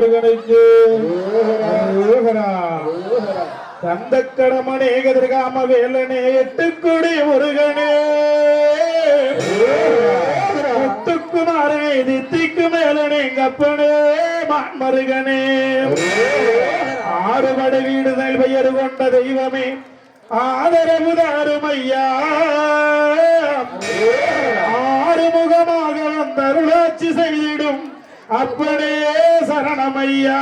முருகனுக்கு தந்த கடமனே கதிர்காம வேலனே எட்டுக்குடி முருகனே. முத்துக்குமாரனே தித்திக்கு மேலனே கப்பனே மான்மருகனே. ஆறுபடை வீடுதல் பெயர் கொண்ட தெய்வமே ஆதரவு தாருமையா ஆறுமுகமாக வந்தருளாட்சி செய்திடும். அப்பனே சரணமையா.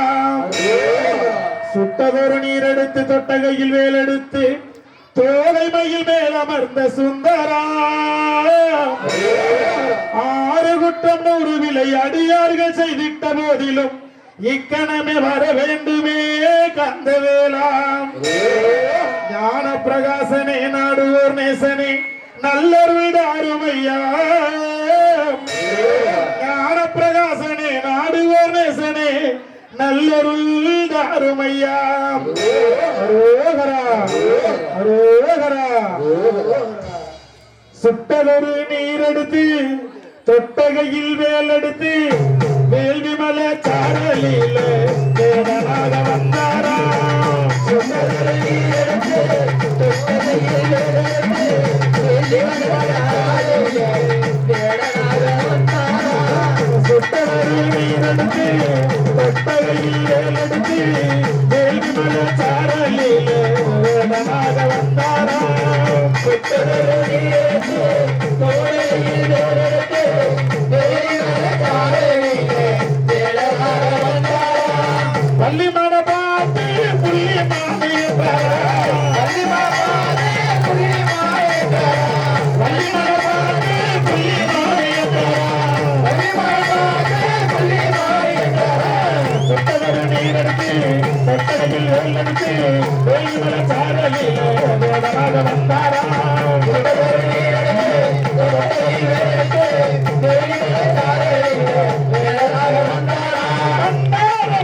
சுட்டதொரு நீர் எடுத்து தொட்டகையில் வேலெடுத்து தோலை மயில் மேல் அமர்ந்த சுந்தரா. ஆறு குற்றம் நூறு விலை அடியார்கள் செய்திட்ட போதிலும் இக்கணமே வர வேண்டுமே கந்தவேலாம் ஞான பிரகாசனே நாடுவோர் நேசனே நல்லர் விட அருமையா ஞான பிரகாசனே நாடுவோர் நேசனே நல்லருள் அருமையா. அரோகரா அரோகரா. சுட்டதொரு நீரெடுத்து தொட்டகையில் வேலெடுத்து வேள்வி மலை சாரலில சுட்டதொரு நீரெடுத்து வந்தாரா வந்தாரா பள்ளி சாரலில் வேடமாக வந்தாரா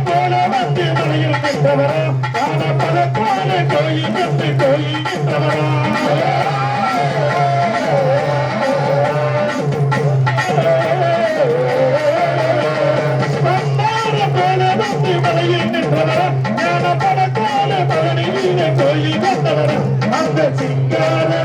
போல வந்து மலையில் காண கோயில் கட்டு கோயில் அந்த சிங்கார வேலை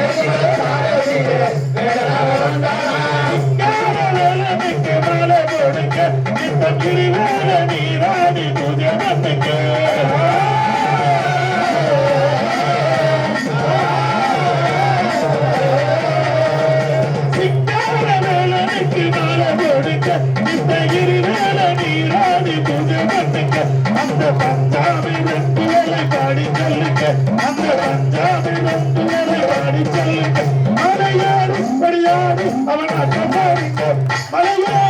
இந்த கிரிவேல நீராடி புதிய அந்த பஞ்சாபி வெட்டுவலை பாடி சொல்லுங்க அந்த பஞ்சாபி வெட்டுவலை பாடி சொல்லுங்க அவன்